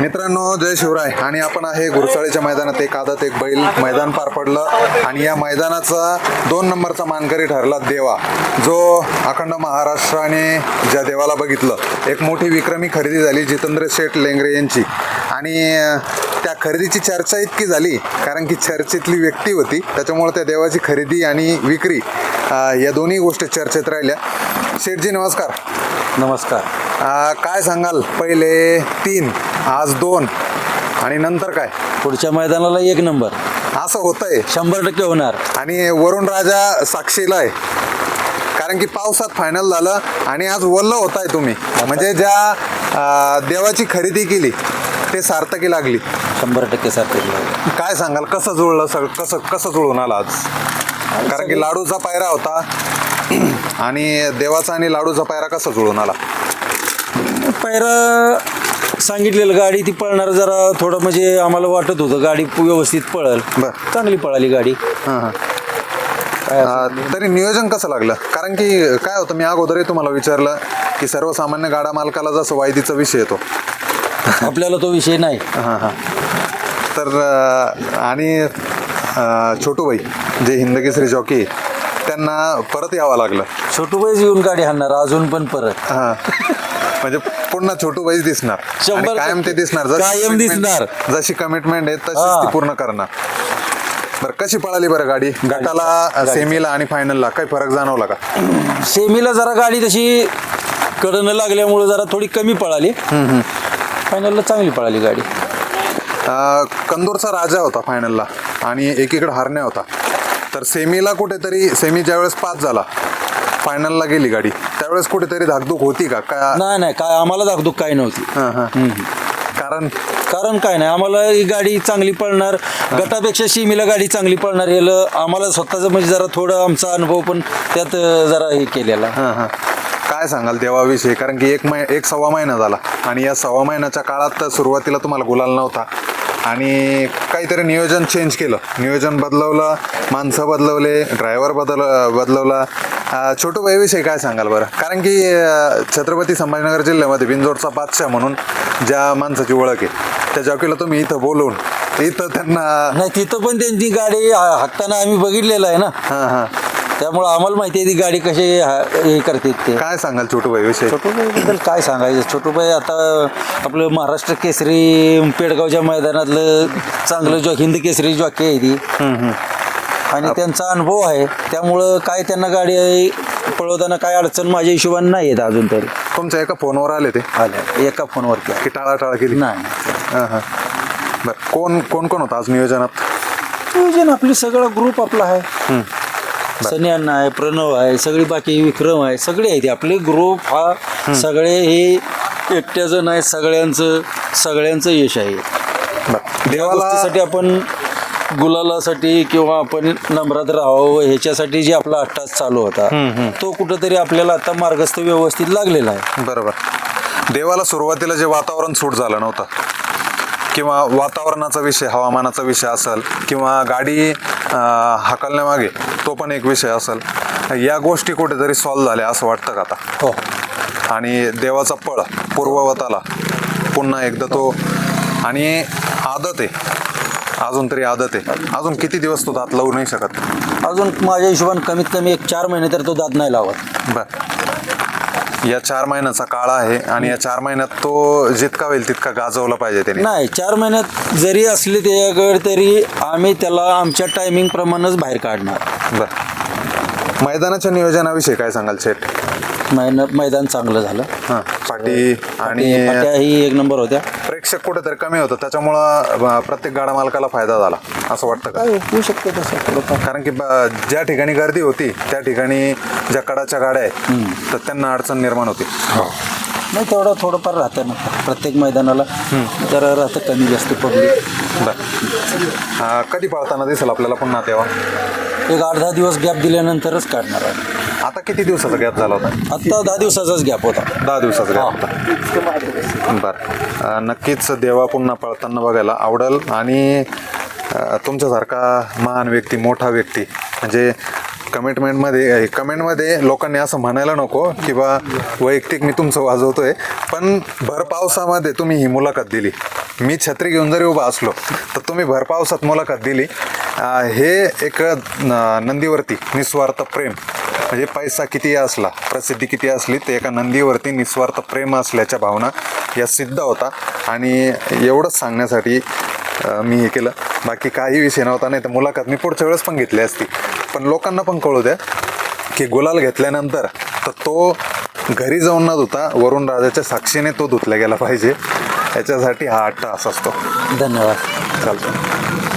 मित्रांनो जय शिवराय. आणि आपण आहे गुरसाळीच्या मैदानात एक आदत एक बैल. मैदान पार पडलं. आणि या मैदानाचा दोन नंबरचा मानकरी ठरला देवा. जो अखंड महाराष्ट्राने ज्या देवाला बघितलं एक मोठी विक्रमी खरेदी झाली जितेंद्र शेठ लेंगरे यांची. आणि त्या खरेदीची चर्चा इतकी झाली कारण की चर्चेतली व्यक्ती होती. त्याच्यामुळे त्या देवाची खरेदी आणि विक्री या दोन्ही गोष्टी चर्चेत राहिल्या. शेठजी नमस्कार. नमस्कार. काय सांगाल? पहिले तीन. आज दोन. आणि नंतर काय? पुढच्या मैदानाला एक नंबर. असं होतंय. शंभर टक्के होणार. आणि वरुण राजा साक्षीला आहे. कारण की पावसात फायनल झालं आणि आज वल्ल होत आहे तुम्ही. म्हणजे ज्या देवाची खरेदी केली ते सार्थकी लागली. शंभर टक्के सारखे काय सांगाल? कसं जुळलं सगळं? कसं कसं जुळून आलं आज? कारण की लाडूचा पायरा होता. आणि देवाचा आणि लाडूचा पायरा कसा जुळून आला? पहिला सांगितलेलं गाडी ती पळणार जरा थोडं म्हणजे आम्हाला वाटत होतं. गाडी व्यवस्थित पळल. बर. चांगली पळाली गाडी. हां हां. तरी नियोजन कसं लागलं? कारण की काय होतं मी अगोदरही तुम्हाला विचारलं की सर्वसामान्य गाडा मालकाला जसं वायदीचा विषय येतो. आपल्याला तो विषय नाही. हां हां तर अं, आणि अं, छोटूबाई जे हिंदकेसरी जॉकी त्यांना परत यावं लागलं. छोटूबाईच येऊन गाडी हाणणार अजून पण परत. हां. म्हणजे पुन्हा छोटूबाईच दिसणार. शंभर आणि कायम ते दिसणार. जशी कायम commitment- दिसणार. जशी कमिटमेंट आहे तशीच हां. ती पूर्ण करणार. बरं कशी पळाली बरं गाडी? गटाला सेमीला आणि फायनलला काही फरक जाणवला का? सेमीला जरा गाडी तशी कडनं लागल्यामुळं जरा थोडी कमी पळाली. फायनलला चांगली पळाली गाडी. अ, कंदूरचा राजा होता फायनलला आणि एकीकडे हरण्या होता. तर सेमीला कुठेतरी सेमी ज्यावेळेस पास झाला फायनलला गेली गाडी. त्यावेळेस कुठेतरी धाकधूक होती का? का नाही नाही काय आम्हाला धाकधूक काय नव्हती. हां, हां. कारण? कारण काय नाही आम्हाला ही गाडी चांगली पळणार. गटापेक्षा शिमीला गाडी चांगली पळणार याला आम्हाला स्वतःचं म्हणजे जरा थोडं आमचा अनुभव पण त्यात अं, जरा हे केलेला. हां हां. काय सांगाल देवाविषयी कारण की एक मै एक सव्वा महिना झाला. आणि या सव्वा महिन्याच्या काळात तर सुरुवातीला तुम्हाला गुलाल नव्हता. आणि काहीतरी नियोजन चेंज केलं. नियोजन बदलवलं माणसं बदलवले ड्रायव्हर बदल बदलवला. छोटू बाईविषयी काय सांगाल बरं? कारण की छत्रपती संभाजीनगर जिल्ह्यामध्ये बिंजोडचा बादशाह म्हणून ज्या माणसाची ओळख आहे त्या जॉकीला तुम्ही इथं बोलवून इथं त्यांना नाही तिथं पण त्यांची गाडी हाकताना आम्ही बघितलेलं आहे ना. हां हां. त्यामुळं आम्हाला माहिती आहे ती गाडी कशी हा- करते ते. काय सांगाल छोटू बाईविषयी छोटूबाईबद्दल काय सांगायचं? छोटूबाई आता आपलं महाराष्ट्र केसरी पेडगावच्या मैदानातलं चांगलं जॉ हिंद केसरी जॉकी आहे ती. आणि त्यांचा अनुभव आहे. त्यामुळं काय त्यांना गाडी पळवताना काय अडचण माझ्या हिशोबाने नाही येत अजून तरी. तुमच्या एका फोनवर आले ते? आल्या एका फोनवरती की टाळाटाळ केली? नाही. हां हां. बरं कोण कोण कोण होतं आज नियोजनात? नियोजन आपली सगळा ग्रुप आपला आहे. सनी अण्णा आहे प्रणव आहे सगळी बाकी विक्रम आहे सगळे आहेत. आपले ग्रुप हा सगळे हे एकट्याचं नाही सगळ्यांचं सगळ्यांचं यश आहे. गोष्टीसाठी आपण गुलालासाठी किंवा आपण नम्रात राहावं ह्याच्यासाठी जे आपला अट्टास चालू होता तो कुठंतरी आपल्याला आता मार्गस्थ व्यवस्थित लागलेला आहे. बरोबर. देवाला सुरुवातीला जे वातावरण सूट झालं नव्हतं किंवा वातावरणाचा विषय हवामानाचा विषय असेल किंवा गाडी हाकलण्यामागे तो पण एक विषय असेल. या गोष्टी कुठेतरी सॉल्व्ह झाल्या असं वाटतं का आता? हो. आणि देवाचा पळ पूर्ववत आला पुन्हा एकदा तो आणि आदत आहे. अजून तरी आदत आहे. अजून किती दिवस तो दात लावू नाही शकत? अजून माझ्या हिशोबाने कमीत कमी एक चार महिने तर तो दात नाही लावत. बर. या चार महिन्याचा काळ आहे आणि या चार महिन्यात तो जितका होईल तितका गाजवला पाहिजे त्याने. नाही चार महिन्यात जरी असले त्याच्याकडे तरी आम्ही त्याला आमच्या टायमिंग प्रमाणेच बाहेर काढणार. बर. मैदानाच्या नियोजनाविषयी काय सांगाल शेठ? मैन मैदान चांगलं झालं. हां पाटी आणि पाट्या ही एक नंबर होत्या. प्रेक्षक कुठेतरी कमी होतं. त्याच्यामुळं अं, प्रत्येक गाडा मालकाला फायदा झाला असं वाटतं का? काय होऊ शकतं तसं थोडंफार. कारण की ब- ज्या ठिकाणी गर्दी होती त्या ठिकाणी ज्या कडाच्या गाड्या आहेत तर त्यांना अडचण निर्माण होती. नाही तेवढं थोडंफार राहतं ना. प्रत्येक मैदानाला जरा राहतं कमी जास्त पब्लिक. बर. अं, कधी पळताना दिसेल आपल्याला पुन्हा तेव्हा? एक आठ दहा दिवस गॅप दिल्यानंतरच काढणार आहे आता किती दिवसाचा गॅप झाला होता? आत्ता दहा दिवसाचाच गॅप होता. दहा दिवसाचा गॅप होता. बर. नक्कीच देवा पुन्हा पळताना बघायला आवडेल आणि अ, तुमच्यासारखा महान व्यक्ती मोठा व्यक्ती म्हणजे कमेंटमेंटमध्ये कमेंटमध्ये लोकांनी असं म्हणायला नको की बा वैयक्तिक मी तुमचं वाजवतोय पण भर पावसामध्ये तुम्ही ही मुलाखत दिली. मी छत्री घेऊन जरी उभा असलो तर तुम्ही भर पावसात मुलाखत दिली. अं, हे एक न- नंदीवरती निस्वार्थ प्रेम. म्हणजे पैसा किती असला प्रसिद्धी किती असली ते एका नंदीवरती निस्वार्थ प्रेम असल्याच्या भावना या सिद्ध होता. आणि एवढंच सांगण्यासाठी मी हे केलं. बाकी काही विषय नव्हता नाही तर मुलाखत मी पुढच्या वेळेस पण घेतली असती. पण लोकांना पण कळू द्या की गुलाल घेतल्यानंतर तर तो घरी जाऊन न धुता वरुण राजाच्या साक्षीने तो धुतला गेला पाहिजे. याच्यासाठी हा अट्टा असा असतो. धन्यवाद. चालतो